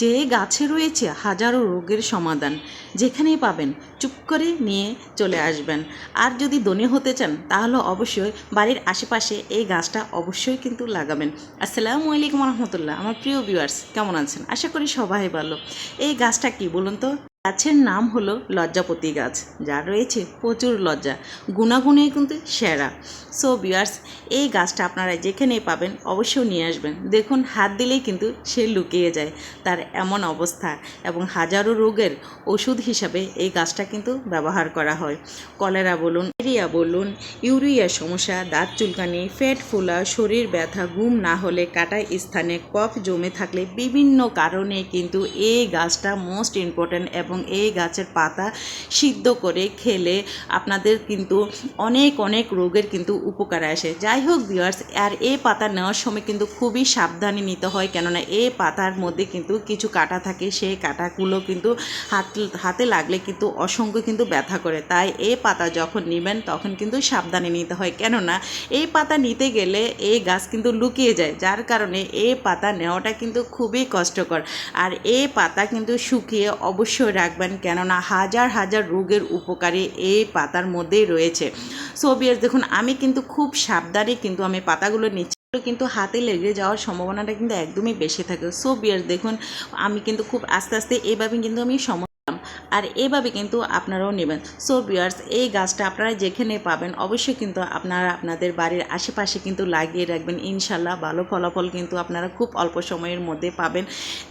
যে গাছে রয়েছে হাজারো রোগের সমাধান, যেখানেই পাবেন, চুপ করে নিয়ে চলে আসবেন। আর যদি ধনী হতে চান, তাহলে অবশ্যই বাড়ির আশেপাশে এই গাছটা অবশ্যই কিন্তু লাগাবেন। আসসালামু আলাইকুম রহমতুল্লাহ। আমার প্রিয় ভিউয়ার্স কেমন আছেন? আশা করি সবাই ভালো। এই গাছটা কি বলুন তো? গাছের নাম হলো লজ্জাপতি গাছ যার রয়েছে প্রচুর লজ্জা, গুণাগুণে কিন্তু সেরা। সো বিয়ার্স এই গাছটা আপনারা যেখানে পাবেন অবশ্যই নিয়ে আসবেন। দেখুন, হাত দিলেই কিন্তু সে লুকিয়ে যায়, তার এমন অবস্থা এবং হাজারো রোগের ওষুধ হিসাবে এই গাছটা কিন্তু ব্যবহার করা হয়। কলেরা বলুন এরিয়া বলুন, ইউরিয়া সমস্যা, দাঁত চুলকানি পেট ফোলা, শরীর ব্যথা, ঘুম না হলে কাটা স্থানে কফ জমে থাকলে বিভিন্ন কারণে কিন্তু এই গাছটা মোস্ট ইম্পর্ট্যান্ট এবং এই গাছের পাতা সিদ্ধ করে খেলে আপনাদের কিন্তু অনেক অনেক রোগের কিন্তু উপকার আসে। যাই হোক ভিউয়ার্স আর এই পাতা নেওয়ার সময় কিন্তু খুবই সাবধানে নিতে হয়, কেননা এই পাতার মধ্যে কিন্তু কিছু কাটা থাকে, সেই কাটাগুলো কিন্তু হাত, হাতে লাগলে কিন্তু অসংখ্য কিন্তু ব্যথা করে। তাই এই পাতা যখন নেবেন, তখন কিন্তু সাবধানে নিতে হয়। কেননা এই পাতা নিতে গেলে এই গাছ কিন্তু লুকিয়ে যায়, যার কারণে এই পাতা নেওয়াটা কিন্তু খুবই কষ্টকর। আর এই পাতা কিন্তু শুকিয়ে অবশ্যই রাখবেন কেননা হাজার হাজার রোগের উপকারী এই পাতার মধ্যেই রয়েছে। সো বিয়ার্স দেখুন, আমি কিন্তু খুব সাবধানে কিন্তু আমি পাতাগুলো নিচ্ছি। কিন্তু হাতে লেগে যাওয়ার সম্ভাবনাটা কিন্তু একদমই বেশি থাকে। সো বিয়ার দেখুন, আমি কিন্তু খুব আস্তে আস্তে এইভাবে কিন্তু আমি সম আর এভাবে কিন্তু আপনারাও নেবেন। সো বিয়ার্স এই গাছটা আপনারা যেখানে পাবেন, অবশ্যই কিন্তু আপনারা আপনাদের বাড়ির আশেপাশে কিন্তু লাগিয়ে রাখবেন। ইনশাল্লাহ ভালো ফলাফল কিন্তু আপনারা খুব অল্প সময়ের মধ্যে পাবেন।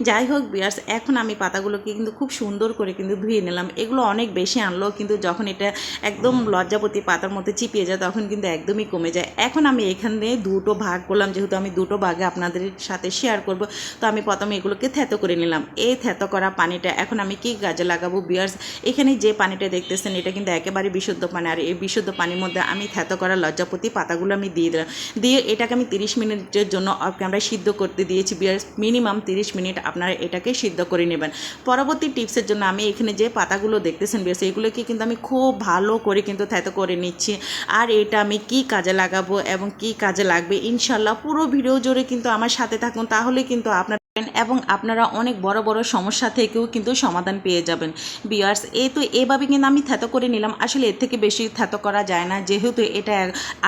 যাই হোক বিয়ার্স এখন আমি পাতাগুলোকে কিন্তু খুব সুন্দর করে কিন্তু ধুয়ে নিলাম। এগুলো অনেক বেশি আনলেও কিন্তু যখন এটা একদম লজ্জাপতি পাতার মধ্যে চিপিয়ে যায়, তখন কিন্তু একদমই কমে যায়। এখন আমি এখানে দুটো ভাগ করলাম, যেহেতু আমি দুটো ভাগে আপনাদের সাথে শেয়ার করব, তো আমি প্রথমে এগুলোকে থেতো করে নিলাম। এই থেতো করা পানিটা এখন আমি কি গাছে লাগাবো, বিয়ার্স। এখানে যে পানিটা দেখতেছেন, এটা কিন্তু একেবারে বিশুদ্ধ পানি। আর এই বিশুদ্ধ পানির মধ্যে আমি থেতো করা লজ্জাপতি পাতাগুলো আমি দিয়ে দিলাম। দিয়ে এটাকে আমি তিরিশ মিনিটের জন্য আমরা সিদ্ধ করতে দিয়েছি, বিয়ার্স। মিনিমাম তিরিশ মিনিট আপনারা এটাকে সিদ্ধ করে নেবেন। পরবর্তী টিপসের জন্য আমি এখানে যে পাতাগুলো দেখতেছেন, বিয়ার্স, এগুলোকে কিন্তু আমি খুব ভালো করে কিন্তু থেতো করে নিচ্ছি। আর এটা আমি কি কাজে লাগাবো এবং কি কাজে লাগবে, ইনশাল্লাহ পুরো ভিডিও জোরে কিন্তু আমার সাথে থাকুন। তাহলে কিন্তু আপনার এবং আপনারা অনেক বড় বড় সমস্যা থেকেও কিন্তু সমাধান পেয়ে যাবেন। বিয়ার্স এ তো এভাবে কিন্তু আমি থেতো করে নিলাম। আসলে এর থেকে বেশি থেতো করা যায় না। যেহেতু এটা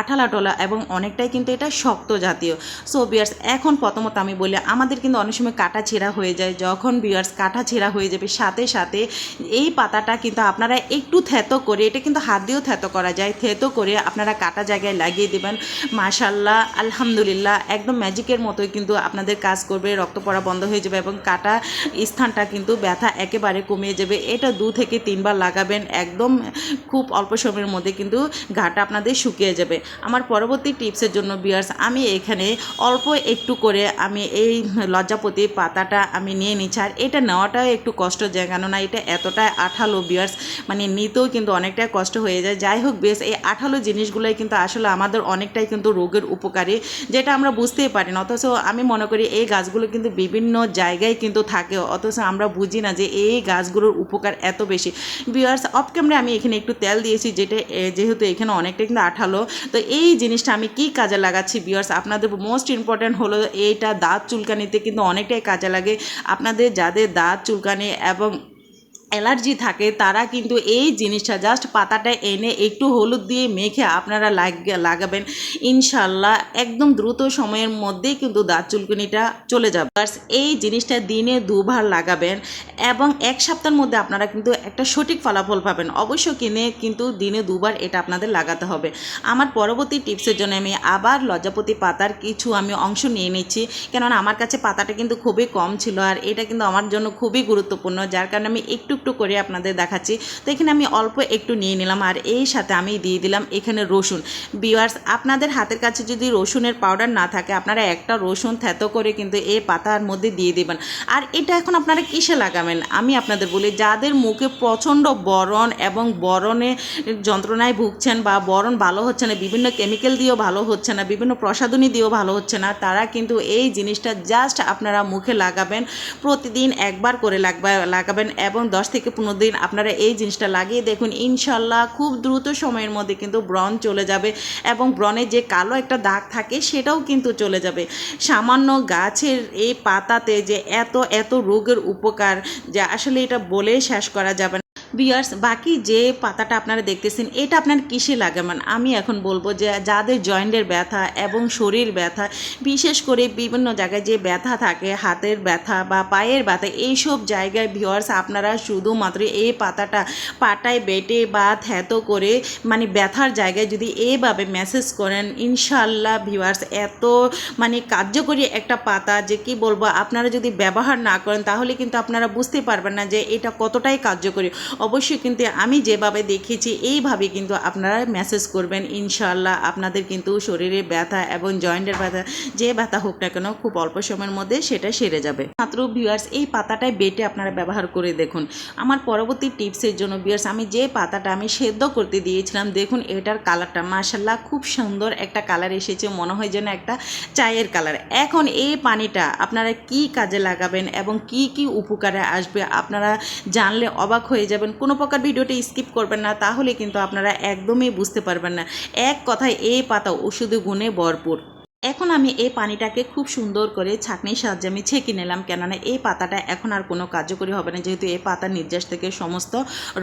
আঠালা টলা এবং অনেকটাই কিন্তু এটা শক্ত জাতীয়। সো বিয়ার্স এখন প্রথমত আমি বলি, আমাদের কিন্তু অনেক সময় কাটা ছেঁড়া হয়ে যায়। যখন বিয়ার্স কাটা ছেঁড়া হয়ে যাবে, সাথে সাথে এই পাতাটা কিন্তু আপনারা একটু থেতো করে, এটা কিন্তু হাত দিয়েও থেতো করা যায়। থেতো করে আপনারা কাটা জায়গায় লাগিয়ে দেবেন। মাশাল্লাহ আলহামদুলিল্লাহ, একদম ম্যাজিকের মতোই কিন্তু আপনাদের কাজ করবে। রক্ত পড়া বন্ধ হয়ে যাবে এবং কাটা স্থানটা কিন্তু ব্যথা একেবারে কমিয়ে যাবে। এটা দু থেকে তিনবার লাগাবেন, একদম খুব অল্প সময়ের মধ্যে কিন্তু ঘাটা আপনাদের শুকিয়ে যাবে। আমার পরবর্তী টিপসের জন্য বিয়ার্স আমি এখানে অল্প একটু করে আমি এই লজ্জাপতি পাতাটা আমি নিয়ে নিচ্ছি। আর এটা নেওয়াটাও একটু কষ্ট যায়, কেননা এটা এতটাই আঠালো বিয়ার্স মানে নিতেও কিন্তু অনেকটাই কষ্ট হয়ে যায়। যাই হোক, বেশ, এই আঠালো জিনিসগুলোই কিন্তু আসলে আমাদের অনেকটাই কিন্তু রোগের উপকারী, যেটা আমরা বুঝতেই পারি না। অথচ আমি মনে করি এই গাছগুলো কিন্তু বিভিন্ন জায়গায় কিন্তু থাকে, অথচ আমরা বুঝি না যে এই গাছগুলোর উপকার এত বেশি। বিয়ার্স অফ ক্যামেরা আমি এখানে একটু তেল দিয়েছি, যেটা যেহেতু এখানে অনেকটা কিন্তু আঠালো। তো এই জিনিসটা আমি কি কাজে লাগাচ্ছি বিয়ার্স আপনাদের মোস্ট ইম্পর্ট্যান্ট হলো এইটা দাঁত চুলকানিতে কিন্তু অনেকটাই কাজে লাগে। আপনাদের যাদের দাঁত চুলকানি এবং অ্যালার্জি থাকে, তারা কিন্তু এই জিনিসটা জাস্ট পাতাটা এনে একটু হলুদ দিয়ে মেখে আপনারা লাগ- লাগাবেন। ইনশাল্লাহ একদম দ্রুত সময়ের মধ্যেই কিন্তু দাঁত চুলকুনিটা চলে যাবে। এই জিনিসটা দিনে দুবার লাগাবেন এবং এক সপ্তাহের মধ্যে আপনারা কিন্তু একটা সঠিক ফলাফল পাবেন। অবশ্য কিনে কিন্তু দিনে দুবার এটা আপনাদের লাগাতে হবে। আমার পরবর্তী টিপসের জন্য আমি আবার লজ্জাপতি পাতার কিছু আমি অংশ নিয়ে নিচ্ছি, কেননা আমার কাছে পাতাটা কিন্তু খুবই কম ছিল আর এটা কিন্তু আমার জন্য খুবই গুরুত্বপূর্ণ। যার কারণে আমি একটু একটু করে আপনাদের দেখাচ্ছি। তো এখানে আমি অল্প একটু নিয়ে নিলাম আর এই সাথে আমি দিয়ে দিলাম এখানে রসুন। বিয়ার্স আপনাদের হাতের কাছে যদি রসুনের পাউডার না থাকে, আপনারা একটা রসুন থেতো করে কিন্তু এই পাতার মধ্যে দিয়ে দেবেন। আর এটা এখন আপনারা কিসে লাগাবেন? আমি আপনাদের বলি, যাদের মুখে প্রচণ্ড বরণ এবং বরণে যন্ত্রণায় ভুগছেন বা বরণ ভালো হচ্ছে না, বিভিন্ন কেমিক্যাল দিয়েও ভালো হচ্ছে না, বিভিন্ন প্রসাধনী দিয়েও ভালো হচ্ছে না, তারা কিন্তু এই জিনিসটা জাস্ট আপনারা মুখে লাগাবেন, প্রতিদিন একবার করে লাগবা, লাগাবেন এবং দশ থেকে পনেরো দিন আপনারা এই জিনিসটা লাগিয়ে দেখুন। ইনশাল্লাহ খুব দ্রুত সময়ের মধ্যে কিন্তু ব্রণ চলে যাবে এবং ব্রণে যে কালো একটা দাগ থাকে সেটাও কিন্তু চলে যাবে। সামান্য গাছের এই পাতাতে যে এত এত রোগের উপকার যে আসলে এটা বলে শেষ করা যাবে বিয়ার্স বাকি যে পাতাটা আপনারা দেখতেছেন, এটা আপনার কিসে লাগাবেন আমি এখন বলব যে যাদের জয়েন্টের ব্যথা এবং শরীর ব্যথা, বিশেষ করে বিভিন্ন জায়গায় যে ব্যথা থাকে, হাতের ব্যথা বা পায়ের ব্যথা, এইসব জায়গায় ভিওয়ার্স আপনারা শুধুমাত্র এই পাতাটা পাটায় বেটে বা থ্যাতো করে মানে ব্যথার জায়গায় যদি এভাবে মেসেজ করেন ইনশাল্লাহ ভিওয়ার্স এত মানে কার্যকরী একটা পাতা যে কি বলব, আপনারা যদি ব্যবহার না করেন, তাহলে কিন্তু আপনারা বুঝতে পারবেন না যে এটা কতটাই কার্যকরী। অবশ্যই কিন্তু আমি যেভাবে দেখেছি এইভাবে কিন্তু আপনারা মেসেজ করবেন। ইনশাল্লাহ আপনাদের কিন্তু শরীরে ব্যথা এবং জয়েন্টের ব্যথা, যে ব্যথা হোক না কেন, খুব অল্প সময়ের মধ্যে সেটা সেরে যাবে। মাত্র ভিউয়ার্স এই পাতাটাই বেটে আপনারা ব্যবহার করে দেখুন। আমার পরবর্তী টিপসের জন্য ভিউয়ার্স আমি যে পাতাটা আমি সেদ্ধ করতে দিয়েছিলাম, দেখুন এটার কালারটা মাশাল্লাহ খুব সুন্দর একটা কালার এসেছে, মনে হয় যেন একটা চায়ের কালার এখন এই পানিটা আপনারা কি কাজে লাগাবেন এবং কি কি উপকারে আসবে, আপনারা জানলে অবাক হয়ে যাবেন। কোনো প্রকার ভিডিওটি স্কিপ করবেন না, তাহলে কিন্তু আপনারা একদমই বুঝতে পারবেন না। এক কথায় এই পাতা ওষুধ গুণে ভরপুর। এখন আমি এই পানিটাকে খুব সুন্দর করে ছাঁকনির সাহায্যে আমি ছেঁকে নিলাম, কেননা এই পাতাটা এখন আর কোনো কার্যকরী হবে না, যেহেতু এই পাতার নির্যাস থেকে সমস্ত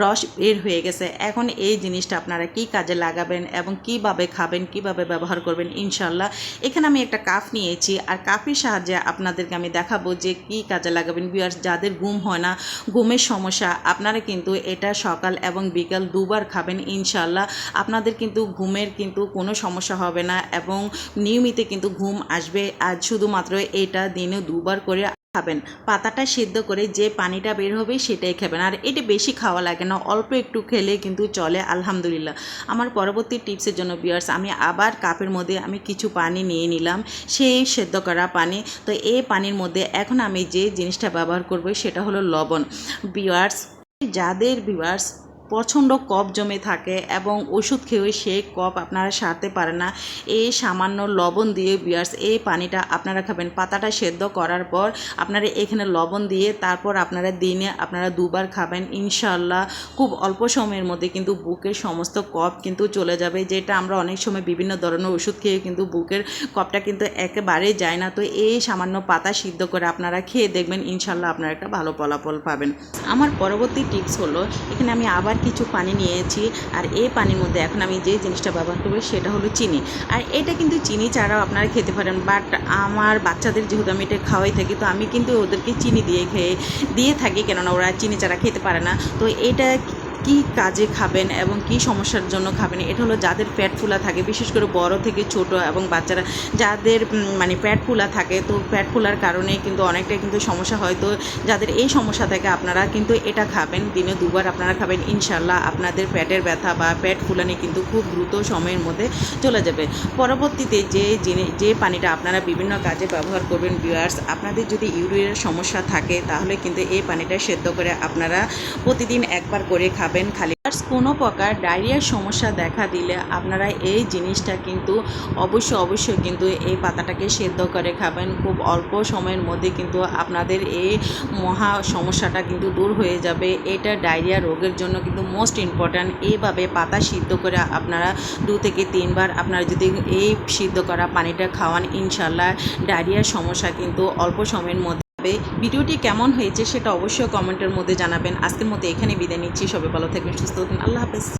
রস বের হয়ে গেছে। এখন এই জিনিসটা আপনারা কি কাজে লাগাবেন এবং কীভাবে খাবেন, কীভাবে ব্যবহার করবেন ইনশাল্লাহ এখানে আমি একটা কাপ নিয়েছি, আর কাপের সাহায্যে আপনাদেরকে আমি দেখাবো যে কি কাজে লাগাবেন। বিয়ার্স যাদের ঘুম হয় না, ঘুমের সমস্যা, আপনারা কিন্তু এটা সকাল এবং বিকাল দুবার খাবেন ইনশাল্লাহ আপনাদের কিন্তু ঘুমের কিন্তু কোনো সমস্যা হবে না এবং নিয়মিত কিন্তু ঘুম আসবে আর শুধুমাত্র এটা দিনে দুবার করে খাবেন। পাতাটা সিদ্ধ করে যে পানিটা বের হবে সেটাই খাবেন। আর এটা বেশি খাওয়া লাগে না, অল্প একটু খেলে কিন্তু চলে, আলহামদুলিল্লাহ। আমার পরবর্তী টিপসের জন্য বিয়ার্স আমি আবার কাপের মধ্যে আমি কিছু পানি নিয়ে নিলাম, সেই সেদ্ধ করা পানি। তো এই পানির মধ্যে এখন আমি যে জিনিসটা ব্যবহার করব সেটা হলো লবণ। বিয়ার্স যাদের বিয়ার্স প্রচণ্ড কফ জমে থাকে এবং ওষুধ খেয়ে সেই কফ আপনারা সারতে পারেন না। এই সামান্য লবণ দিয়ে বিয়ার্স, এই পানিটা আপনারা খাবেন। পাতাটা সেদ্ধ করার পর আপনারা এখানে লবণ দিয়ে তারপর আপনারা দিনে আপনারা দুবার খাবেন। ইনশাল্লাহ খুব অল্প সময়ের মধ্যে কিন্তু বুকের সমস্ত কফ কিন্তু চলে যাবে, যেটা আমরা অনেক সময় বিভিন্ন ধরনের ওষুধ খেয়ে কিন্তু বুকের কফটা কিন্তু একেবারেই যায় না। তো এই সামান্য পাতা সিদ্ধ করে আপনারা খেয়ে দেখবেন ইনশাল্লাহ আপনারা একটা ভালো ফলাফল পাবেন। আমার পরবর্তী টিপস হলো, এখানে আমি আবার কিছু পানি নিয়েছি আর এই পানির মধ্যে এখন আমি যে জিনিসটা ব্যবহার করব সেটা হলো চিনি। আর এটা কিন্তু চিনি ছাড়াও আপনারা খেতে পারেন বাট আমার বাচ্চাদের যেহেতু আমি এটা খাওয়াই থাকি, তো আমি কিন্তু ওদেরকে চিনি দিয়ে খেয়ে, দিয়ে থাকি, কেননা ওরা চিনি ছাড়া খেতে পারে না। তো এটা কি কাজে খাবেন এবং কি সমস্যার জন্য খাবেন? এটা হলো যাদের পেট ফুলা থাকে, বিশেষ করে বড় থেকে ছোট এবং বাচ্চারা। যাদের মানে পেট ফুলা থাকে, তো পেট ফুলার কারণে কিন্তু অনেকটা কিন্তু সমস্যা হয়। তো যাদের এই সমস্যা থাকে, আপনারা কিন্তু এটা খাবেন। দিনে দুবার আপনারা খাবেন। ইনশাল্লাহ আপনাদের পেটের ব্যথা বা পেট ফুলানি কিন্তু খুব দ্রুত সময়ের মধ্যে চলে যাবে। পরবর্তীতে যে জিনিস যে পানিটা আপনারা বিভিন্ন কাজে ব্যবহার করবেন ভিউয়ার্স আপনাদের যদি ইউরিয়ার সমস্যা থাকে, তাহলে কিন্তু এই পানিটা সেদ্ধ করে আপনারা প্রতিদিন একবার করে খাবেন। খালি। আর কোনো প্রকার ডায়রিয়ার সমস্যা দেখা দিলে আপনারা এই জিনিসটা কিন্তু অবশ্যই অবশ্যই কিন্তু এই পাতাটাকে সেদ্ধ করে খাবেন। খুব অল্প সময়ের মধ্যে কিন্তু আপনাদের এই মহা সমস্যাটা কিন্তু দূর হয়ে যাবে। এটা ডায়রিয়া রোগের জন্য কিন্তু মোস্ট ইম্পর্ট্যান্ট এইভাবে পাতা সিদ্ধ করে আপনারা দু থেকে তিনবার আপনারা যদি এই সিদ্ধ করা পানিটা খাওয়ান ইনশাল্লাহ ডায়রিয়ার সমস্যা কিন্তু অল্প সময়ের মধ্যে হবে। ভিডিওটি কেমন হয়েছে সেটা অবশ্যই কমেন্টের মধ্যে জানাবেন। আজকের মতো এখানে বিদায় নিচ্ছি। সবাই ভালো থাকবেন, সুস্থ থাকবেন। আল্লাহ হাফেজ।